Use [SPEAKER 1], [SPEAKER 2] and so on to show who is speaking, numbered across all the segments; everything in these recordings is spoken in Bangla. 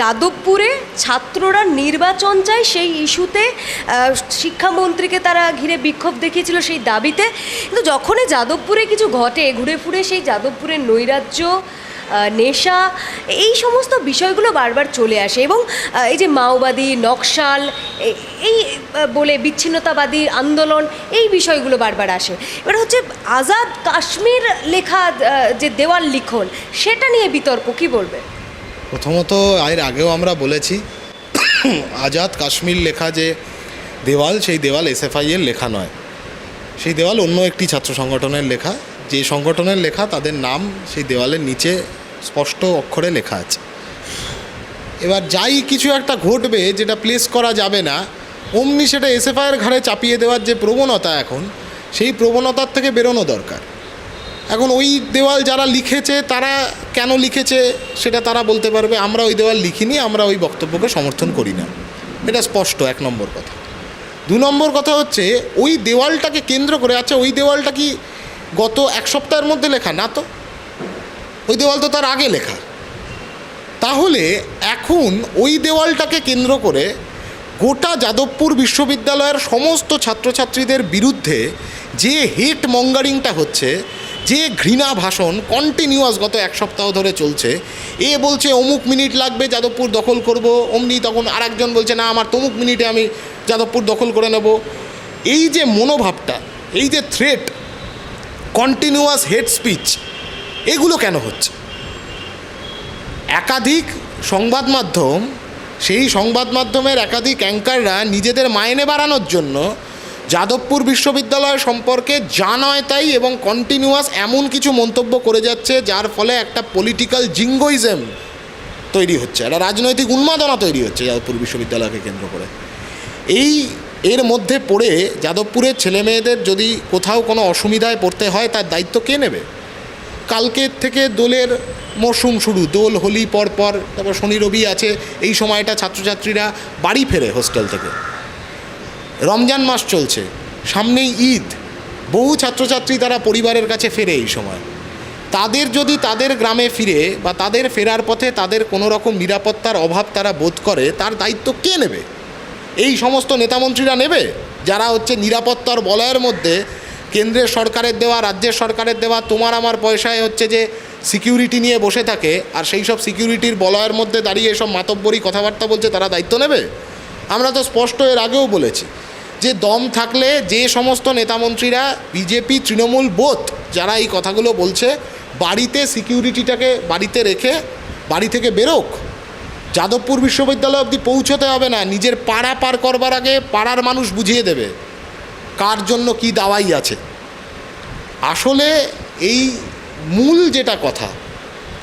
[SPEAKER 1] যাদবপুরে ছাত্ররা নির্বাচন চায়, সেই ইস্যুতে শিক্ষামন্ত্রীকে তারা ঘিরে বিক্ষোভ দেখিয়েছিল সেই দাবিতে। কিন্তু যখনই যাদবপুরে কিছু ঘটে, ঘুরে ফুরে সেই যাদবপুরের নৈরাজ্য নেশা, এই সমস্ত বিষয়গুলো বারবার চলে আসে এবং এই যে মাওবাদী, নকশাল এই বলে বিচ্ছিন্নতাবাদী আন্দোলন, এই বিষয়গুলো বারবার আসে। এবার হচ্ছে আজাদ কাশ্মীর লেখা যে দেওয়াল লিখন, সেটা নিয়ে বিতর্ক, কি বলবে?
[SPEAKER 2] প্রথমত এর আগেও আমরা বলেছি, আজাদ কাশ্মীর লেখা যে দেওয়াল, সেই দেওয়াল এসএফআই এর লেখা নয়। সেই দেওয়াল অন্য একটি ছাত্র সংগঠনের লেখা। যে সংগঠনের লেখা, তাদের নাম সেই দেওয়ালের নিচে স্পষ্ট অক্ষরে লেখা আছে। এবার যাই কিছু একটা ঘটবে যেটা প্লেস করা যাবে না, অমনি সেটা এসএফআইয়ের ঘাড়ে চাপিয়ে দেওয়ার যে প্রবণতা এখন, সেই প্রবণতার থেকে বেরোনো দরকার। এখন ওই দেওয়াল যারা লিখেছে, তারা কেন লিখেছে সেটা তারা বলতে পারবে, আমরা ওই দেওয়াল লিখিনি, আমরা ওই বক্তব্যকে সমর্থন করি না। এটা স্পষ্ট, এক নম্বর কথা। দু নম্বর কথা হচ্ছে, ওই দেওয়ালটাকে কেন্দ্র করে আচ্ছা ওই দেওয়ালটা কি গত এক সপ্তাহের মধ্যে লেখা? না তো। ওই দেওয়াল তো তার আগে লেখা। তাহলে এখন ওই দেওয়ালটাকে কেন্দ্র করে গোটা যাদবপুর বিশ্ববিদ্যালয়ের সমস্ত ছাত্রছাত্রীদের বিরুদ্ধে যে হেট মঙ্গারিংটা হচ্ছে যে ঘৃণা ভাষণ কন্টিনিউয়াস গত এক সপ্তাহ ধরে চলছে, এ বলছে, অমুক মিনিট লাগবে, যাদবপুর দখল করব। অমনি তখন আরেকজন বলছে, না, আমার তমুক মিনিটে আমি যাদবপুর দখল করে নেব। এই যে মনোভাবটা, এই যে থ্রেট কন্টিনিউয়াস হেড স্পিচ এগুলো কেন হচ্ছে? একাধিক সংবাদ মাধ্যম, সেই সংবাদ মাধ্যমের একাধিক অ্যাঙ্কাররা নিজেদের মাইনে বাড়ানোর জন্য যাদবপুর বিশ্ববিদ্যালয় সম্পর্কে যা নয় তাই এবং কন্টিনিউয়াস এমন কিছু মন্তব্য করে যাচ্ছে, যার ফলে একটা পলিটিক্যাল জিঙ্গোইজম তৈরি হচ্ছে, একটা রাজনৈতিক উন্মাদনা তৈরি হচ্ছে যাদবপুর বিশ্ববিদ্যালয়কে কেন্দ্র করে। এই এর মধ্যে পড়ে যাদবপুরের ছেলেমেয়েদের যদি কোথাও কোনো অসুবিধায় পড়তে হয়, তার দায়িত্ব কে নেবে? কালকের থেকে দোলের মরশুম শুরু, দোল, হোলি পর পর তারপর শনি, রবি আছে, এই সময়টা ছাত্রছাত্রীরা বাড়ি ফেরে হোস্টেল থেকে। রমজান মাস চলছে, সামনেই ঈদ। বহু ছাত্রছাত্রী তারা পরিবারের কাছে ফেরে এই সময়। তাদের যদি তাদের গ্রামে ফিরে বা তাদের ফেরার পথে তাদের কোনো রকম নিরাপত্তার অভাব তারা বোধ করে, তার দায়িত্ব কে নেবে? এই সমস্ত নেতামন্ত্রীরা নেবে? যারা হচ্ছে নিরাপত্তার বলয়ের মধ্যে কেন্দ্রের সরকারের দেওয়া, রাজ্যের সরকারের দেওয়া, তোমার আমার পয়সায় হচ্ছে যে সিকিউরিটি নিয়ে বসে থাকে, আর সেই সব সিকিউরিটির বলয়ের মধ্যে দাঁড়িয়ে এসব মাতব্বরী কথাবার্তা বলছে, তারা দায়িত্ব নেবে? আমরা তো স্পষ্ট এর আগেও বলেছি। যে দম থাকলে যে সমস্ত নেতামন্ত্রীরা বিজেপি, তৃণমূল বোধ যারা এই কথাগুলো বলছে, বাড়িতে সিকিউরিটিটাকে বাড়িতে রেখে বাড়ি থেকে বেরোক। যাদবপুর বিশ্ববিদ্যালয় অবধি পৌঁছতে হবে না, নিজের পাড়া পার করবার আগে পাড়ার মানুষ বুঝিয়ে দেবে কার জন্য কি দাওয়াই আছে। আসলে এই মূল যেটা কথা,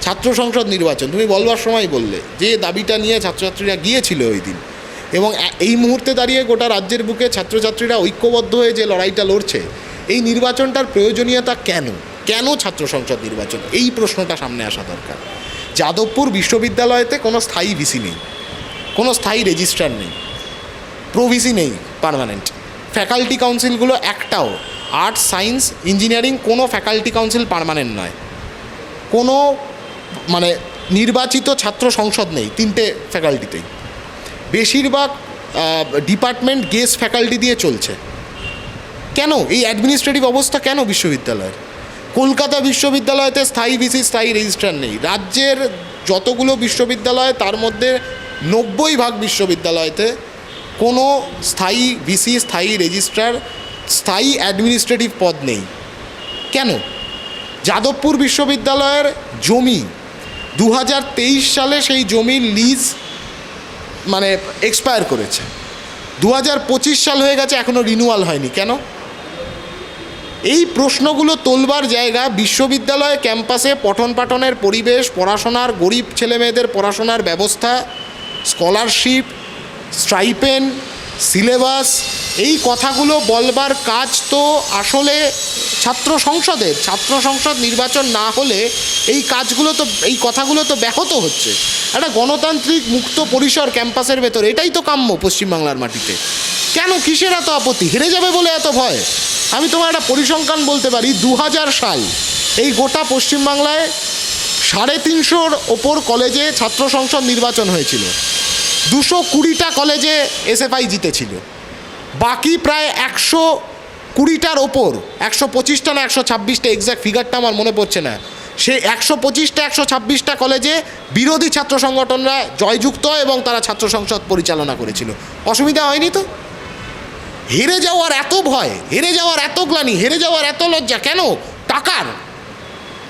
[SPEAKER 2] ছাত্র সংসদ নির্বাচন, তুমি বলবার সময় বললে, যে দাবিটা নিয়ে ছাত্রছাত্রীরা গিয়েছিল ওই দিন। এবং এই মুহূর্তে দাঁড়িয়ে গোটা রাজ্যের বুকে ছাত্রছাত্রীরা ঐক্যবদ্ধ হয়ে যে লড়াইটা লড়ছে, এই নির্বাচনটার প্রয়োজনীয়তা কেন? কেন ছাত্র সংসদ নির্বাচন? এই প্রশ্নটা সামনে আসা দরকার। যাদবপুর বিশ্ববিদ্যালয়তে কোনো স্থায়ী ভিসি নেই, কোনো স্থায়ী রেজিস্ট্রার নেই প্রভিসি নেই পার্মানেন্ট। ফ্যাকাল্টি কাউন্সিলগুলো একটাও, আর্টস, সায়েন্স, ইঞ্জিনিয়ারিং কোনো ফ্যাকাল্টি কাউন্সিল পার্মানেন্ট নয়। কোনো মানে নির্বাচিত ছাত্র সংসদ নেই তিনটে ফ্যাকাল্টিতেই। বেশিরভাগ ডিপার্টমেন্ট গেস্ট ফ্যাকাল্টি দিয়ে চলছে। কেন? এই অ্যাডমিনিস্ট্রেটিভ অবস্থা কেন বিশ্ববিদ্যালয়ের? কলকাতা বিশ্ববিদ্যালয়তে স্থায়ী ভিসি, স্থায়ী রেজিস্ট্রার নেই। রাজ্যের যতগুলো বিশ্ববিদ্যালয়, তার মধ্যে নব্বই ভাগ বিশ্ববিদ্যালয়তে কোনো স্থায়ী ভিসি, স্থায়ী রেজিস্ট্রার, স্থায়ী অ্যাডমিনিস্ট্রেটিভ পদ নেই। কেন? যাদবপুর বিশ্ববিদ্যালয়ের জমি দু হাজার তেইশ সালে সেই জমির লিজ মানে এক্সপায়ার করেছে। দু হাজার পঁচিশ সাল হয়ে গেছে এখনও রিনুয়াল হয়নি। কেন? এই প্রশ্নগুলো তোলবার জায়গা বিশ্ববিদ্যালয় ক্যাম্পাসে পঠন পাঠনের পরিবেশ, পড়াশোনার গরিব ছেলেমেয়েদের পড়াশোনার ব্যবস্থা স্কলারশিপ স্ট্রাইপেন সিলেবাস এই কথাগুলো বলবার কাজ তো আসলে ছাত্র সংসদের। ছাত্র সংসদ নির্বাচন না হলে এই কাজগুলো তো, এই কথাগুলো তো ব্যাহত হচ্ছে। একটা গণতান্ত্রিক মুক্ত পরিসর ক্যাম্পাসের ভেতর, এটাই তো কাম্য পশ্চিমবাংলার মাটিতে। কেন কিসের এত আপত্তি? হেরে যাবে বলে এত ভয়? আমি তোমার একটা পরিসংখ্যান বলতে পারি দু হাজার সাল এই গোটা পশ্চিমবাংলায় সাড়ে তিনশোর ওপর কলেজে ছাত্র সংসদ নির্বাচন হয়েছিল। দুশো কুড়িটা কলেজে এসএফআই জিতেছিল। বাকি প্রায় একশো কুড়িটার ওপর, একশো পঁচিশটা না একশো ছাব্বিশটা এক্স্যাক্ট ফিগারটা আমার মনে পড়ছে না। সে একশো পঁচিশটা, একশো ছাব্বিশটা কলেজে বিরোধী ছাত্র সংগঠনরা জয়যুক্ত এবং তারা ছাত্র সংসদ পরিচালনা করেছিল। অসুবিধা হয়নি তো? হেরে যাওয়ার এত ভয়, হেরে যাওয়ার এত গ্লানি, হেরে যাওয়ার এত লজ্জা, কেন? টাকার।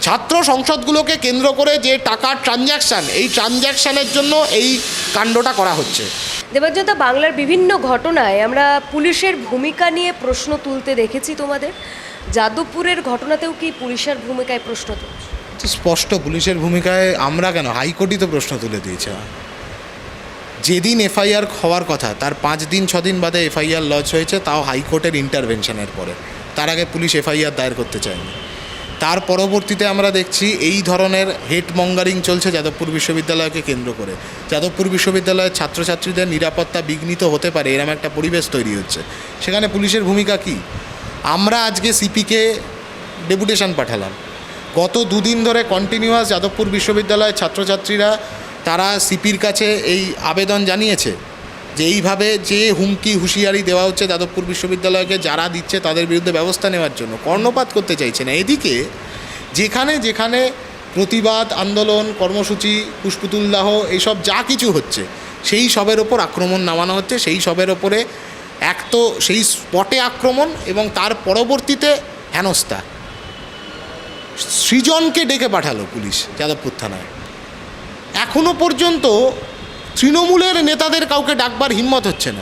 [SPEAKER 2] ছাত্র সংসদগুলোকে কেন্দ্র করে যে টাকার ট্রানজ্যাকশান এই ট্রানজ্যাকশানের জন্য এই কাণ্ডটা করা হচ্ছে।
[SPEAKER 1] দেবাজ্যোতা বাংলার বিভিন্ন ঘটনায় আমরা পুলিশের ভূমিকা নিয়ে প্রশ্ন তুলতে দেখেছি তোমাদের। যাদবপুরের ঘটনাতেও কি পুলিশের ভূমিকায় প্রশ্ন তুলছে?
[SPEAKER 2] তো স্পষ্ট পুলিশের ভূমিকায় আমরা কেন? হাইকোর্টই তো প্রশ্ন তুলে দিয়েছে। যেদিন এফআইআর হওয়ার কথা তার পাঁচ দিন ছ দিন বাদে এফআইআর লঞ্চ হয়েছে তাও হাইকোর্টের ইন্টারভেনশনের পরে। তার আগে পুলিশ এফআইআর দায়ের করতে চায়নি। তার পরবর্তীতে আমরা দেখছি এই ধরনের হেড মঙ্গারিং চলছে যাদবপুর বিশ্ববিদ্যালয়কে কেন্দ্র করে। যাদবপুর বিশ্ববিদ্যালয়ের ছাত্রছাত্রীদের নিরাপত্তা বিঘ্নিত হতে পারে, এরম একটা পরিবেশ তৈরি হচ্ছে। সেখানে পুলিশের ভূমিকা কি? আমরা আজকে সিপিকে ডেপুটেশন পাঠালাম। গত দুদিন ধরে কন্টিনিউয়াস যাদবপুর বিশ্ববিদ্যালয়ের ছাত্রছাত্রীরা, তারা সিপির কাছে এই আবেদন জানিয়েছে। যে এইভাবে যে হুমকি, হুঁশিয়ারি দেওয়া হচ্ছে যাদবপুর বিশ্ববিদ্যালয়কে, যারা দিচ্ছে তাদের বিরুদ্ধে ব্যবস্থা নেওয়ার জন্য, কর্ণপাত করতে চাইছে না। এদিকে যেখানে যেখানে প্রতিবাদ, আন্দোলন, কর্মসূচি পুষ্পতুল দাহ এইসব যা কিছু হচ্ছে, সেই সবের ওপর আক্রমণ নামানো হচ্ছে। সেই সবের ওপরে এক তো সেই স্পটে আক্রমণ এবং তার পরবর্তীতে হেনস্থা। সৃজনকে ডেকে পাঠালো পুলিশ যাদবপুর থানায়। এখনও পর্যন্ত তৃণমূলের নেতাদের কাউকে ডাকবার হিম্মত হচ্ছে না।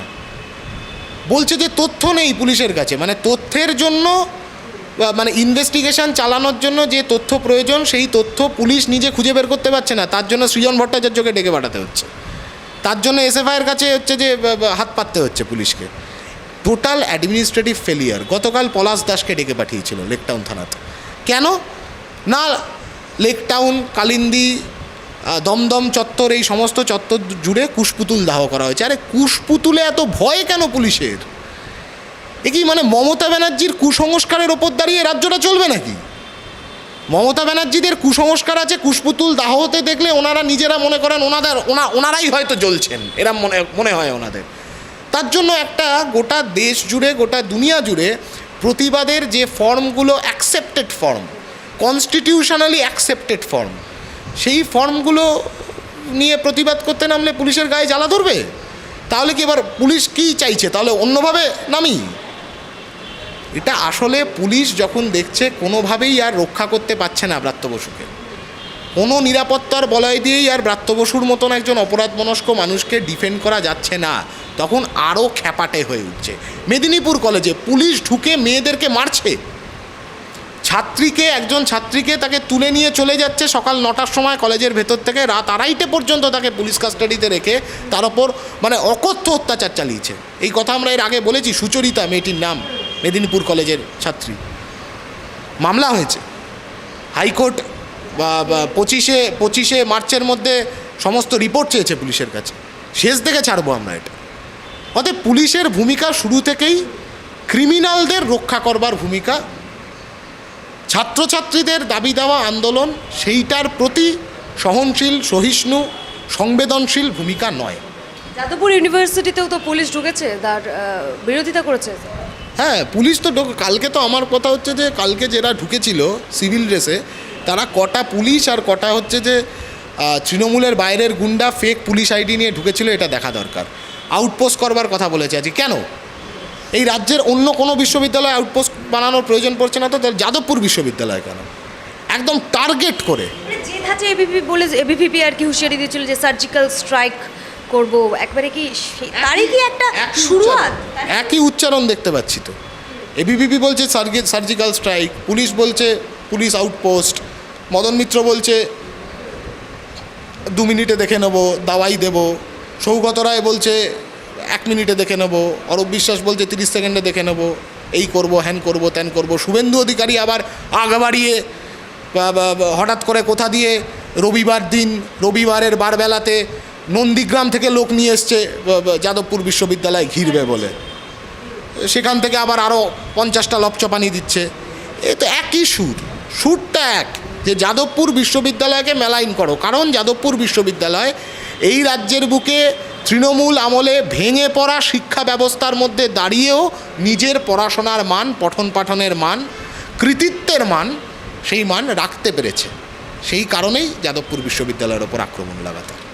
[SPEAKER 2] বলছে যে তথ্য নেই পুলিশের কাছে। মানে তথ্যের জন্য মানে ইনভেস্টিগেশন চালানোর জন্য যে তথ্য প্রয়োজন, সেই তথ্য পুলিশ নিজে খুঁজে বের করতে পারছে না। তার জন্য সৃজন ভট্টাচার্যকে ডেকে পাঠাতে হচ্ছে। তার জন্য এসএফআইয়ের কাছে হচ্ছে যে হাত পাততে হচ্ছে পুলিশকে। টোটাল অ্যাডমিনিস্ট্রেটিভ ফেলিয়ার গতকাল পলাশ দাসকে ডেকে পাঠিয়েছিল লেকটাউন থানাতে। কেন? না, লেকটাউন, কালিন্দি দমদম চত্বর, এই সমস্ত চত্বর জুড়ে কুশপুতুল দাহ করা হয়েছে। আরে কুশপুতুলে এত ভয় কেন পুলিশের? এ কি মানে মমতা ব্যানার্জির কুসংস্কারের ওপর দাঁড়িয়ে রাজ্যটা চলবে নাকি? মমতা ব্যানার্জিদের কুসংস্কার আছে, কুশপুতুল দাহ হতে দেখলে ওনারা নিজেরা মনে করেন ওনাদের, ওনা, ওনারাই হয়তো জ্বলছেন। এরম মনে মনে হয় ওনাদের। তার জন্য একটা গোটা দেশ জুড়ে, গোটা দুনিয়া জুড়ে প্রতিবাদের যে ফর্মগুলো accepted form constitutionally accepted form সেই ফর্মগুলো নিয়ে প্রতিবাদ করতে নামলে পুলিশের গায়ে জ্বালা ধরবে? তাহলে কি এবার পুলিশ কী চাইছে? তাহলে অন্যভাবে নামি? এটা আসলে পুলিশ যখন দেখছে, কোনোভাবেই আর রক্ষা করতে পারছে না ব্রাত্য বসুকে। কোনো নিরাপত্তার বলয় দিয়েই আর ব্রাত্য বসুর মতন একজন অপরাধ মনস্ক মানুষকে ডিফেন্ড করা যাচ্ছে না। তখন আরও খ্যাপাটে হয়ে উঠছে। মেদিনীপুর কলেজে পুলিশ ঢুকে মেয়েদেরকে মারছে। ছাত্রীকে, একজন ছাত্রীকে তাকে তুলে নিয়ে চলে যাচ্ছে সকাল নটার সময় কলেজের ভেতর থেকে। রাত আড়াইটে পর্যন্ত তাকে পুলিশ কাস্টাডিতে রেখে তার ওপর মানে অকথ্য অত্যাচার চালিয়েছে। এই কথা আমরা এর আগে বলেছি, সুচরিতা মেয়েটির নাম, মেদিনীপুর কলেজের ছাত্রী। মামলা হয়েছে। হাইকোর্ট পঁচিশে পঁচিশে মার্চের মধ্যে সমস্ত রিপোর্ট চেয়েছে পুলিশের কাছে। শেষ দেখে ছাড়বো আমরা এটা। অতএব পুলিশের ভূমিকা শুরু থেকেই ক্রিমিনালদের রক্ষা করবার ভূমিকা ছাত্রছাত্রীদের দাবি দেওয়া আন্দোলন সেইটার প্রতি সহনশীল সহিষ্ণু সংবেদনশীল ভূমিকা নয়।
[SPEAKER 1] যাদবপুর ইউনিভার্সিটিতেও তো পুলিশ ঢুকেছে তার বিরোধিতা করেছে।
[SPEAKER 2] হ্যাঁ পুলিশ তো ঢোক- কালকে তো আমার কথা হচ্ছে যে কালকে যারা ঢুকেছিল সিভিল ড্রেসে তারা কটা পুলিশ আর কটা হচ্ছে যে তৃণমূলের বাইরের গুন্ডা ফেক পুলিশ আইডি নিয়ে ঢুকেছিল এটা দেখা দরকার। আউটপোস্ট করবার কথা বলেছে আজকে। কেন? এই রাজ্যের অন্য কোনো বিশ্ববিদ্যালয়ে আউটপোস্ট বানানোর প্রয়োজন পড়ছে না তো? তাহলে যাদবপুর বিশ্ববিদ্যালয় কেন? একদম টার্গেট করে।
[SPEAKER 1] মানে যে ধাঁচে এবিপি বলে এবিভিপি আর কি হুঁশিয়ারি দিয়েছিল যে সার্জিক্যাল স্ট্রাইক করব একবারে কি তারই কি একটা
[SPEAKER 2] একই
[SPEAKER 1] শুরুয়াত?
[SPEAKER 2] একই উচ্চারণ দেখতে পাচ্ছি তো। এবিপিপি বলছে সার্জিক্যাল স্ট্রাইক পুলিশ বলছে পুলিশ আউটপোস্ট মদন মিত্র বলছে দু মিনিটে দেখে নেব দাওয়াই দেবো সৌগত রায় বলছে এক মিনিটে দেখে নেব, অরূপ বিশ্বাস বলছে তিরিশ সেকেন্ডে দেখে নেব, এই করব, হ্যান করব, ত্যান করব। শুভেন্দু অধিকারী আবার আগ বাড়িয়ে হঠাৎ করে কোথা দিয়ে রবিবার দিন, রবিবারের বারবেলাতে নন্দীগ্রাম থেকে লোক নিয়ে এসছে যাদবপুর বিশ্ববিদ্যালয় ঘিরবে বলে। সেখান থেকে আবার আরও পঞ্চাশটা লপচপানি দিচ্ছে। এ তো একই সুর, সুরটা এক, যে যাদবপুর বিশ্ববিদ্যালয়কে মেলাইন করো। কারণ যাদবপুর বিশ্ববিদ্যালয় এই রাজ্যের বুকে তৃণমূল আমলে ভেঙে পড়া শিক্ষা ব্যবস্থার মধ্যে দাঁড়িয়েও নিজের পড়াশোনার মান, পঠন পাঠনের মান, কৃতিত্বের মান, সেই মান রাখতে পেরেছে। সেই কারণেই যাদবপুর বিশ্ববিদ্যালয়ের ওপর আক্রমণ লাগাতার।